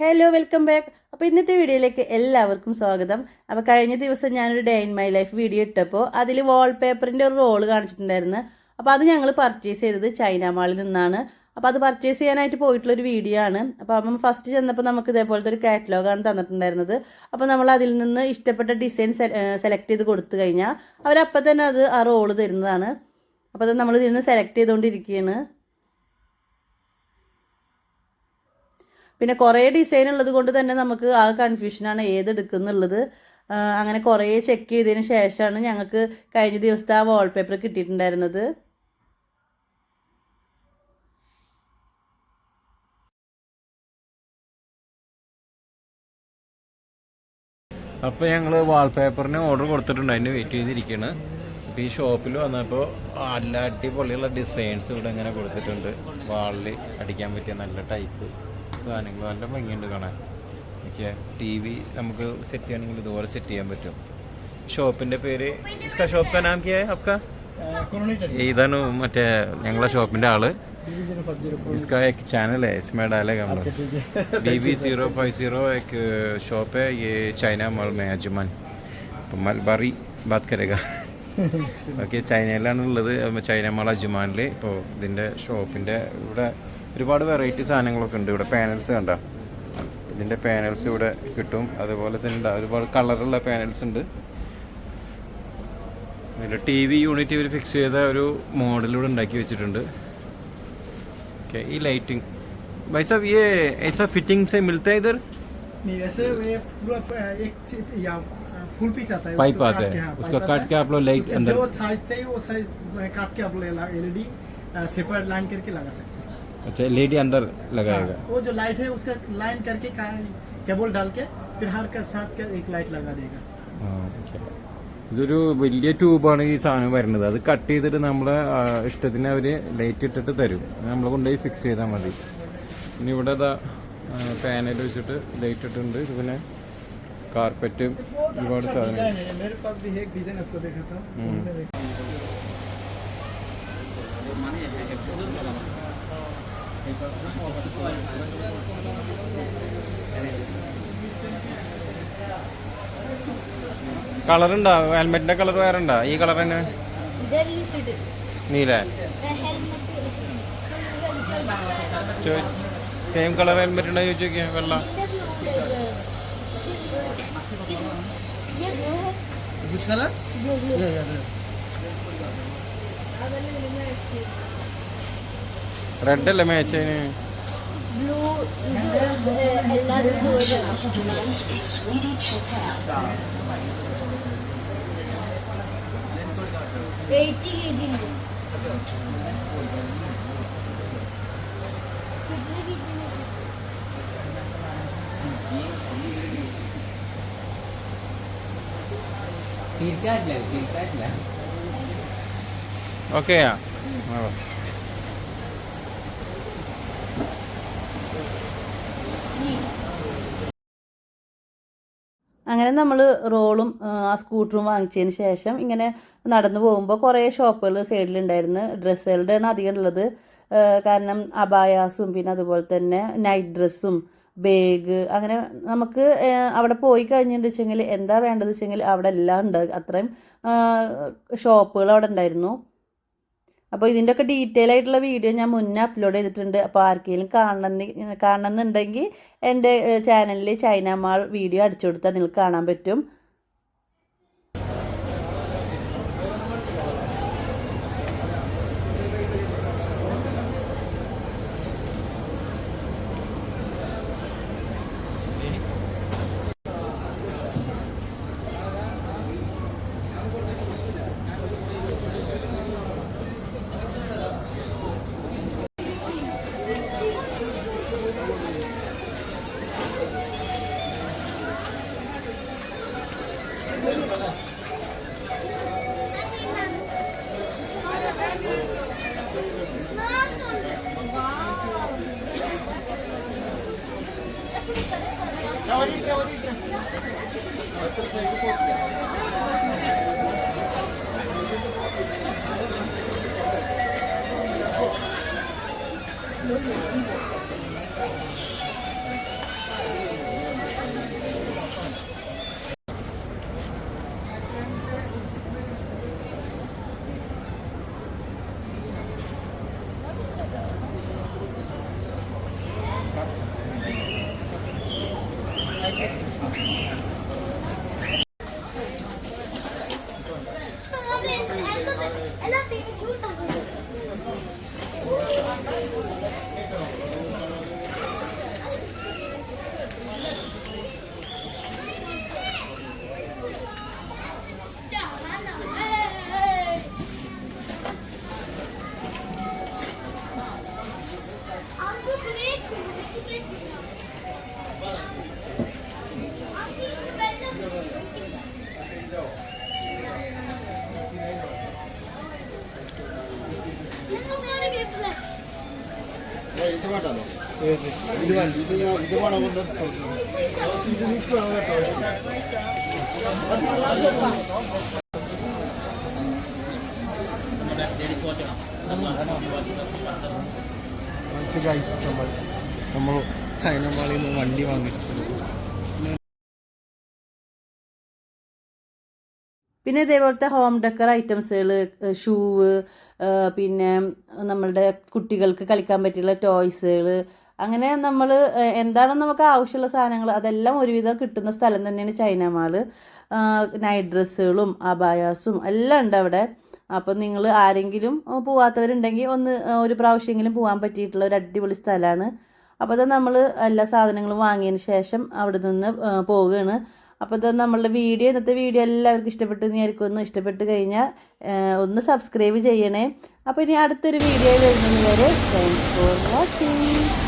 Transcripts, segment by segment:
Hello welcome back അപ്പോൾ ഇന്നത്തെ വീഡിയോയിലേക്ക് എല്ലാവർക്കും സ്വാഗതം. അപ്പോൾ കഴിഞ്ഞ ദിവസം ഞാനൊരു day in my life video ഇട്ടപ്പോൾ അതിൽ വാൾപേപ്പറിന്റെ ഒരു റോൾ കാണിച്ചിട്ടുണ്ടായിരുന്നു. അപ്പോൾ അത് ഞങ്ങൾ പർച്ചേസ് ചെയ്തത് ചൈന മാളിൽ നിന്നാണ്. അപ്പോൾ അത് പർച്ചേസ് ചെയ്യാനായിട്ട് പോയിട്ടുള്ളൊരു വീഡിയോ ആണ്. അപ്പോൾ അപ്പം ഫസ്റ്റ് ചെന്നപ്പോൾ നമുക്ക് ഇതേപോലത്തെ ഒരു കാറ്റലോഗാണ് തന്നിട്ടുണ്ടായിരുന്നത്. അപ്പോൾ നമ്മൾ അതിൽ നിന്ന് ഇഷ്ടപ്പെട്ട ഡിസൈൻ സെലക്ട് ചെയ്ത് കൊടുത്തു കഴിഞ്ഞാൽ അവരപ്പം തന്നെ അത് ആ റോൾ തരുന്നതാണ്. അപ്പോൾ അത് നമ്മൾ ഇതിൽ നിന്ന് സെലക്ട് ചെയ്തുകൊണ്ടിരിക്കുകയാണ് പിന്നെ കുറേ ഡിസൈൻ ഉള്ളത് കൊണ്ട് തന്നെ നമുക്ക് ആ കൺഫ്യൂഷനാണ് ഏത് എടുക്കുന്നുള്ളത് അങ്ങനെ കുറേ ചെക്ക് ചെയ്തതിന് ശേഷമാണ് ഞങ്ങൾക്ക് കഴിഞ്ഞ ദിവസത്തെ ആ വാൾപേപ്പർ കിട്ടിയിട്ടുണ്ടായിരുന്നത്. അപ്പോൾ ഞങ്ങൾ വാൾപേപ്പറിന് ഓർഡർ കൊടുത്തിട്ടുണ്ട്. അതിന് വെയിറ്റ് ചെയ്തിരിക്കുകയാണ് അപ്പോൾ ഈ ഷോപ്പിൽ വന്നപ്പോൾ നല്ല അടിപൊളിയുള്ള ഡിസൈൻസ് ഇവിടെ ഇങ്ങനെ കൊടുത്തിട്ടുണ്ട്. വാളിൽ അടിക്കാൻ പറ്റിയ നല്ല ടൈപ്പ് സാധനങ്ങൾ നല്ല ഭംഗിയുണ്ട് കാണാൻ ഓക്കെ ടി വി നമുക്ക് സെറ്റ് ചെയ്യണമെങ്കിൽ ഇതുപോലെ സെറ്റ് ചെയ്യാൻ പറ്റും ഷോപ്പിൻ്റെ പേര് ഇസ്കാ ഷോപ്പ് കാ നാം കിയാ आपका ഇതാണ് മറ്റേ ഞങ്ങളെ ഷോപ്പിൻ്റെ ആള് इसका एक चैनल है इसमें डालेगा हम लोग D B zero five zero एक शॉप है ये चाइना मॉल में अजमन तो मलबारी बात करेगा ഓക്കെ ചൈനയിലാണുള്ളത് ചൈന മാൾ അജ്മാനിൽ ഇപ്പോൾ ഇതിൻ്റെ ഷോപ്പിൻ്റെ ഇവിടെ ഒരുപാട് വെറൈറ്റി സാധനങ്ങളൊക്കെ ഉണ്ട് ഇവിടെ പാനൽസ് കണ്ട ഇതിൻ്റെ പാനൽസ് ഇവിടെ കിട്ടും അതുപോലെ തന്നെ ഉണ്ട് ഒരുപാട് കളറുള്ള പാനൽസ് ഉണ്ട് ഇതിൽ ടി വി യൂണിറ്റ് ഇവർ ഫിക്സ് ചെയ്ത ഒരു മോഡൽ ഇവിടെ ഉണ്ടാക്കി വെച്ചിട്ടുണ്ട് ओके ये लाइटिंग भाई साहब ये ऐसा फिटिंग से मिलता है इधर नहीं वैसे ये पूरा प- एक चिप या फुल पीस आता है पाइप उसको आता काट के, है हाँ, उसका पाइप काट आता के है। आप लोग लाइट उसका अंदर जो साइज चाहिए वो साइज काट के आप लोग एलईडी सेपरेट लाइन करके लगा सकते हैं अच्छा लेडी अंदर लगाएगा हाँ, वो जो लाइट है उसका लाइन करके केबल डाल के फिर हर का साथ का एक लाइट लगा देगा ആ, okay. ഇതൊരു വലിയ ട്യൂബാണ് ഈ സാധനം വരുന്നത് അത് കട്ട് ചെയ്തിട്ട് നമ്മളെ ആ, ഇഷ്ടത്തിന് അവർ ലൈറ്റ് ഇട്ടിട്ട് തരും നമ്മൾ കൊണ്ടുപോയി ഫിക്സ് ചെയ്താൽ മതി പിന്നെ ഇവിടെ ഇതാ പാനൽ വെച്ചിട്ട് ലൈറ്റ് ഇട്ടിട്ടുണ്ട് ഇത് പിന്നെ കാർപ്പറ്റും ഒരുപാട് സാധനങ്ങൾ കളറുണ്ടോ? ഹെൽമെറ്റിന്റെ കളർ വേറെ ഉണ്ടോ ഈ കളർ തന്നെ? നീല? സെയിം കളർ ഹെൽമെറ്റ് ഉണ്ടോ ചോദിച്ചു വെള്ള. Which color? Blue, blue. Yeah, yeah, yeah. Red അല്ലേ മാച്ച് അതിന് ബ്ലൂ തിരിക്കാറില്ല തിരിക്കാറില്ല ഓക്കെയാ നമ്മൾ റോളും ആ, സ്കൂട്ടറും വാങ്ങിച്ചതിന് ശേഷം ഇങ്ങനെ നടന്നു പോകുമ്പോൾ കുറേ ഷോപ്പുകൾ സൈഡിലുണ്ടായിരുന്നു. ഡ്രസ്സുകളുടെയാണ് അധികം ഉള്ളത്. കാരണം അബായാസും പിന്നെ അതുപോലെ തന്നെ നൈറ്റ് ഡ്രസ്സും ബാഗ് അങ്ങനെ നമുക്ക് അവിടെ പോയി കഴിഞ്ഞിട്ടുണ്ടെങ്കിൽ എന്താ വേണ്ടത് വെച്ചെങ്കിൽ അവിടെ എല്ലാം ഉണ്ട്. അത്രയും ഷോപ്പുകൾ അവിടെ ഉണ്ടായിരുന്നു. അപ്പോൾ ഇതിന്റെയൊക്കെ ഡീറ്റെയിൽ ആയിട്ടുള്ള വീഡിയോ ഞാൻ മുന്നേ അപ്ലോഡ് ചെയ്തിട്ടുണ്ട്. അപ്പോൾ ആർക്കെങ്കിലും കാണണം കാണണമെന്നുണ്ടെങ്കിൽ എന്റെ ചാനലിൽ ചൈന മാൾ വീഡിയോ അടിച്ചു കൊടുത്താൽ നിങ്ങൾക്ക് കാണാൻ പറ്റും. Thank you. ഗൈസ് നമ്മൾ നമ്മൾ ചൈന മാളിൽ നിന്ന് വണ്ടി വാങ്ങിച്ചു. പിന്നെ ഇതേപോലത്തെ ഹോം ഡെക്കർ ഐറ്റംസുകൾ ഷൂവ് പിന്നെ നമ്മളുടെ കുട്ടികൾക്ക് കളിക്കാൻ പറ്റിയുള്ള ടോയ്സുകൾ അങ്ങനെ നമ്മൾ എന്താണോ നമുക്ക് ആവശ്യമുള്ള സാധനങ്ങൾ അതെല്ലാം ഒരുവിധം കിട്ടുന്ന സ്ഥലം തന്നെയാണ് ചൈന മാൾ നൈറ്റ് ഡ്രസ്സുകളും അബായാസും എല്ലാം ഉണ്ട് അവിടെ. അപ്പം നിങ്ങൾ ആരെങ്കിലും പോവാത്തവരുണ്ടെങ്കിൽ ഒന്ന് ഒരു പ്രാവശ്യമെങ്കിലും പോകാൻ പറ്റിയിട്ടുള്ള ഒരു അടിപൊളി സ്ഥലമാണ്. അപ്പോൾ അത് നമ്മൾ എല്ലാ സാധനങ്ങളും വാങ്ങിയതിന് ശേഷം അവിടെ നിന്ന് പോവുകയാണ്. അപ്പോൾ ഇത് നമ്മളുടെ വീഡിയോ ഇന്നത്തെ വീഡിയോ എല്ലാവർക്കും ഇഷ്ടപ്പെട്ടു എന്ന് ഒന്ന് ഇഷ്ടപ്പെട്ട് കഴിഞ്ഞാൽ ഒന്ന് സബ്സ്ക്രൈബ് ചെയ്യണേ. അപ്പോൾ ഇനി അടുത്തൊരു വീഡിയോ വരെ താങ്ക്സ് ഫോർ വാച്ചിങ്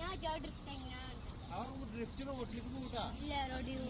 ഞാൻ ഡ്രിഫ്റ്റ് എങ്ങനെയാണ്? ഇല്ല റോഡിൽ